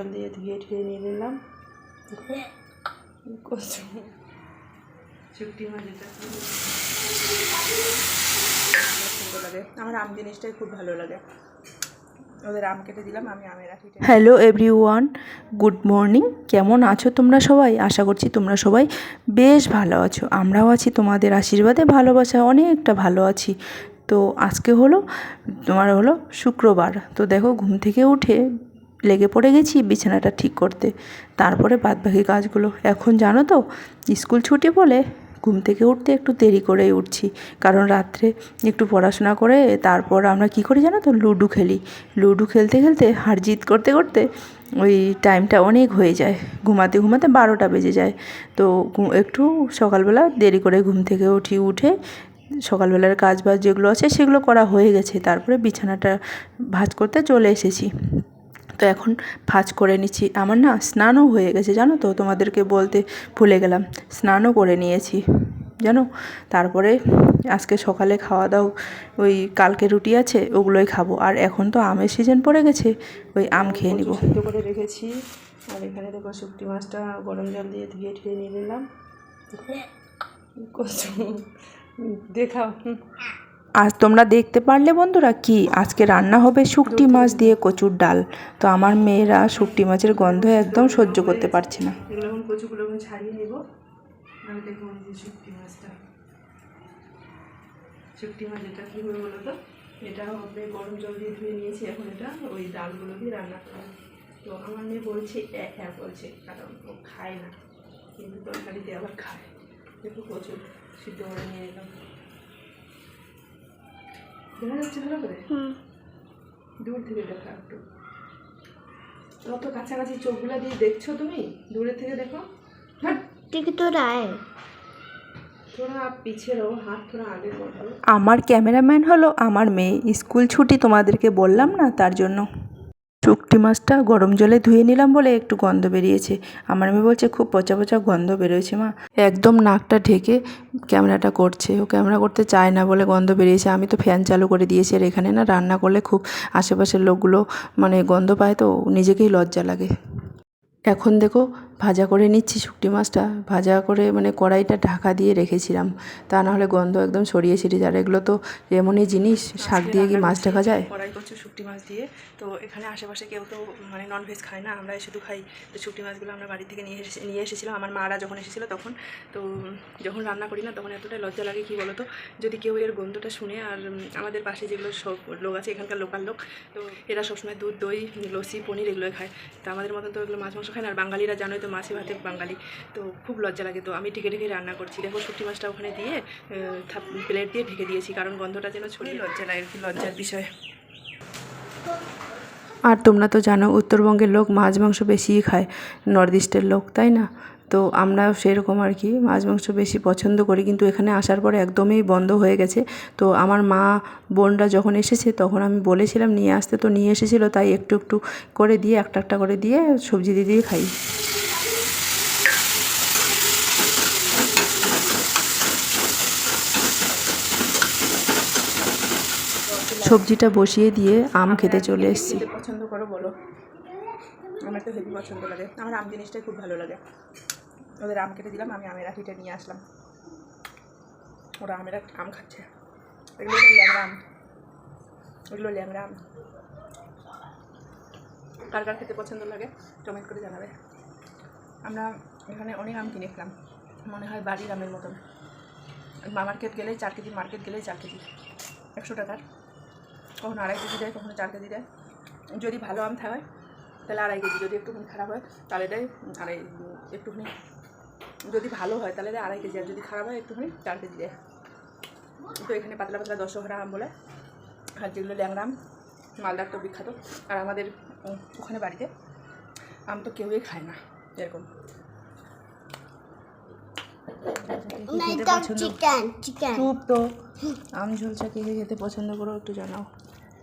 জল দিয়ে ধুয়ে ধুয়ে নিয়ে নিলাম। মাছ এটা সুন্দর লাগে। আমার আম জিনিসটাই খুব ভালো লাগে। ওদের আম কেটে দিলাম আমি আমের আঠিটা হ্যালো এভরিওয়ান গুড মর্নিং কেমন আছো তোমরা সবাই? আশা করছি তোমরা সবাই বেশ ভালো আছো। আমরাও আছি তোমাদের আশীর্বাদে ভালোবাসা অনেকটা ভালো আছি। তো আজকে হলো তোমার হলো শুক্রবার। তো দেখো ঘুম থেকে উঠে লেগে পড়ে গেছি বিছানাটা ঠিক করতে। তারপরে বাদবাকি কাজগুলো। এখন জানো তো, স্কুল ছুটি বলে ঘুম থেকে উঠতে একটু দেরি করেই উঠছি। কারণ রাত্রে একটু পড়াশোনা করে তারপর আমরা কি করি জানো তো, লুডো খেলি। লুডো খেলতে খেলতে হার জিত করতে করতে ওই টাইমটা অনেক হয়ে যায়। ঘুমাতে ঘুমাতে বারোটা বেজে যায়। তো একটু সকালবেলা দেরি করে ঘুম থেকে উঠি, উঠে সকালবেলার কাজ বাজ যেগুলো আছে সেগুলো করা হয়ে গেছে। তারপরে বিছানাটা ভাঁজ করতে চলে এসেছি। তো এখন ভাঁজ করে নিচ্ছি। আমার না স্নানও হয়ে গেছে জানো তো? তোমাদেরকে বলতে ভুলে গেলাম। স্নানও করে নিয়েছি জানো? তারপরে আজকে সকালে খাওয়া দাও ওই কালকে রুটি আছে ওগুলোই খাব। আর এখন তো আমের সিজন পড়ে গেছে ওই আম খেয়ে নিব। করে রেখেছি। আর এখানে দেখো শুকটি মাছটা গরম জল দিয়ে ধুয়ে ধুয়ে নিয়ে নিলাম। দেখো, দেখাও। আজ তোমরা দেখতে পারলে বন্ধুরা কি? আজকে রান্না হবে শুকটি মাছ দিয়ে কচুর ডাল। তো আমার মেয়েরা শুকটি মাছের গন্ধ একদম সহ্য করতে পারছে না। কচুগুলো ছাড়িয়ে নেব। আর দেখো এই যে শুকটি মাছটা। শুকটি মাছ এটা কী হবে বলো তো? এটা হবে গরম জল দিয়ে ধুয়ে নিয়েছি। এখন এটা ওই ডালগুলো দিয়ে রান্না করা তো আমার মেয়ে বলছে হ্যাঁ হ্যাঁ বলছে। কারণ ও খায় না। কিন্তু তরকারিতে আবার খায়। দেখো সিদ্ধ করে নিয়ে এলাম। দেখা যাচ্ছে ভালো করে? দূর থেকে দেখা একটু। অত কাছাকাছি চোখগুলো দিয়ে দেখছ তুমি? দূরে থেকে দেখো। আমার ক্যামেরাম্যান হলো আমার মেয়ে। স্কুল ছুটি তোমাদেরকে বললাম না তার জন্য। শুকটি মাছটা গরম জলে ধুয়ে নিলাম বলে একটু গন্ধ বেরিয়েছে। আমার মেয়ে বলছে, খুব পচা পচা গন্ধ বেরোয়েছে মা। একদম নাকটা ঢেকে ক্যামেরাটা করছে। ও ক্যামেরা করতে চায় না বলে গন্ধ বেরিয়েছে। আমি তো ফ্যান চালু করে দিয়েছি আর এখানে না রান্না করলে খুব আশেপাশের লোকগুলো মানে গন্ধ পায় তো, নিজেকেই লজ্জা লাগে। এখন দেখো ভাজা করে নিচ্ছি শুকটি মাছটা ভাজা করে মানে কড়াইটা ঢাকা দিয়ে রেখেছিলাম। তা না হলে গন্ধ একদম ছড়িয়ে ছিটিয়ে যায়। আর এগুলো তো এমনই জিনিস শাক দিয়ে কি মাছ ঢাকা যায়? কড়াই করছ শুকটি মাছ দিয়ে। তো এখানে আশেপাশে কেউ তো মানে ননভেজ খায় না আমরা শুধু খাই। তো শুকটি মাছগুলো আমরা বাড়ি থেকে নিয়ে এসে নিয়ে এসেছিলাম। আমার মারা যখন এসেছিল তখন তো যখন রান্না করি না তখন এতটাই লজ্জা লাগে কি বলতো? যদি কেউ এর গন্ধটা শুনে আর আমাদের পাশে যেগুলো সব লোক আছে এখানকার লোকাল লোক তো এরা সবসময় দুধ দই লস্যি পনির এগুলোই খায়। তো আমাদের মতন তো এগুলো মাছ মাংস খায় না। আর বাঙালিরা জানোই তো মাছে ভাতে বাঙালি। তো খুব লজ্জা লাগে। তো আমি ঢেকে ঢেকে রান্না করছি। দেখো শুকটি মাছটা ওখানে দিয়ে প্লেট দিয়ে ঢেকে দিয়েছি। কারণ গন্ধটা যেন ছড়িয়ে লজ্জা লাগে কি লজ্জার বিষয়। আর তোমরা তো জানো উত্তরবঙ্গের লোক মাছ মাংস বেশিই খায়। নর্থ ইস্টের লোক তাই না? তো আমরা সেরকম আর কি মাছ মাংস বেশি পছন্দ করি। কিন্তু এখানে আসার পরে একদমই বন্ধ হয়ে গেছে। তো আমার মা বোনরা যখন এসেছে তখন আমি বলেছিলাম নিয়ে আসতে তো নিয়ে এসেছিল। তাই একটু একটু করে দিয়ে একটা একটা করে দিয়ে সবজি দিয়ে দিয়ে খাই। সবজিটা বসিয়ে দিয়ে আম খেতে চলে এসেছি। পছন্দ করো বলো। আমার তো হেভি পছন্দ লাগে। আমার আম জিনিসটাই খুব ভালো লাগে। ওদের আম কেটে দিলাম আমি আমের আঠিটা নিয়ে আসলাম। ওরা আমের আম খাচ্ছে। এগুলো ল্যাংড়া আম। এগুলো ল্যাংড়া আম। কার কার খেতে পছন্দ লাগে কমেন্ট করে জানাবে। আমরা এখানে অনেক আম কিনে খেলাম। মনে হয় বাড়ির আমের মতন। মার্কেট গেলেই চার কেজি মার্কেট গেলেই চার কেজি। একশো টাকার। কখনো আড়াই কেজি দেয় কখনো চার কেজি দেয়। যদি ভালো আম থাকে তাহলে আড়াই কেজি। যদি একটুখানি খারাপ হয় তাহলে দেয় আড়াই একটুখানি। যদি ভালো হয় তাহলে দেয় আড়াই কেজি। আর যদি খারাপ হয় একটুখানি চার কেজি দেয়। তো এখানে পাতলা পাতলা দশহরা আম বলে। আর যেগুলো ল্যাংড়া আম মালদার তো বিখ্যাত। আর আমাদের ওখানে বাড়িতে আম তো কেউই খায় না এরকম। তো। আম ঝোলচা কে খেতে পছন্দ করো একটু জানাও।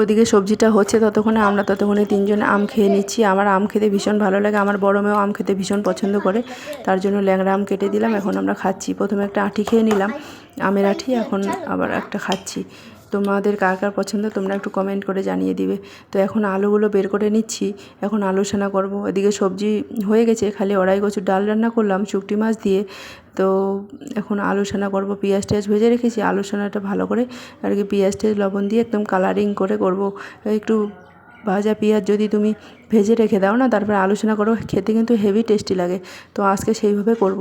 ওদিকে সবজিটা হচ্ছে ততক্ষণে, আমরা ততক্ষণে তিনজনে আম খেয়ে নিচ্ছি। আমার আম খেতে ভীষণ ভালো লাগে, আমার বড় মেয়েও আম খেতে ভীষণ পছন্দ করে। তার জন্য ল্যাংড়া আম কেটে দিলাম, এখন আমরা খাচ্ছি। প্রথমে একটা আঁটি খেয়ে নিলাম, আমের আঁটি, এখন আবার একটা খাচ্ছি। তোমাদের কার কার পছন্দ তোমরা একটু কমেন্ট করে জানিয়ে দিবে। তো এখন আলুগুলো বের করে নিচ্ছি, এখন আলু সানা করব। এদিকে সবজি হয়ে গেছে, খালি অড়াই কচুর ডাল রান্না করলাম, শুকটি মাছ দিয়ে। তো এখন আলু সানা করব, পেঁয়াজ টেয়াজ ভেজে রেখেছি। আলু সানাটা ভালো করে আর কি পেঁয়াজ টেয়াজ, লবণ দিয়ে একদম কালারিং করে করব। একটু ভাজা পেঁয়াজ যদি তুমি ভেজে রেখে দাও না, তারপরে আলোচনা করো খেতে কিন্তু হেভি টেস্টি লাগে। তো আজকে সেইভাবে করব।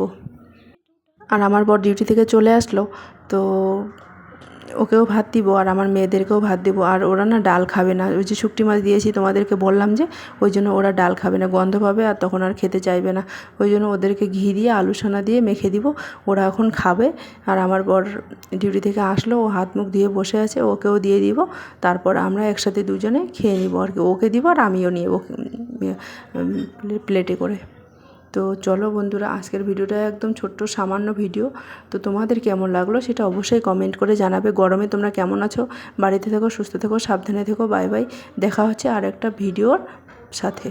আর আমার বর ডিউটি থেকে চলে আসলো, তো ওকেও ভাত দিব আর আমার মেয়েদেরকেও ভাত দেবো। আর ওরা না ডাল খাবে না। ওই যে শুকটি মাছ দিয়েছি তোমাদেরকে বললাম যে, ওই জন্য ওরা ডাল খাবে না, গন্ধ পাবে আর তখন আর খেতে চাইবে না। ওই জন্য ওদেরকে ঘি দিয়ে, আলু সানা দিয়ে মেখে দিব। ওরা এখন খাবে আর আমার বর ডিউটি থেকে আসলো, ও হাত মুখ ধুয়ে বসে আছে, ওকেও দিয়ে দিব। তারপর আমরা একসাথে দুজনে খেয়ে নিব আর কি। ওকে দিব আর আমিও নিয়ে প্লেটে করে। তো চলো বন্ধুরা, আজকের ভিডিওটা একদম ছোট্ট, সামান্য ভিডিও। তো তোমাদের কেমন লাগল সেটা অবশ্যই কমেন্ট করে জানাবে। গরমে তোমরা কেমন আছো? বাড়িতে থেকো, সুস্থ থেকো, সাবধানে থেকো। Bye bye. দেখা হচ্ছে আর একটা ভিডিওর সাথে।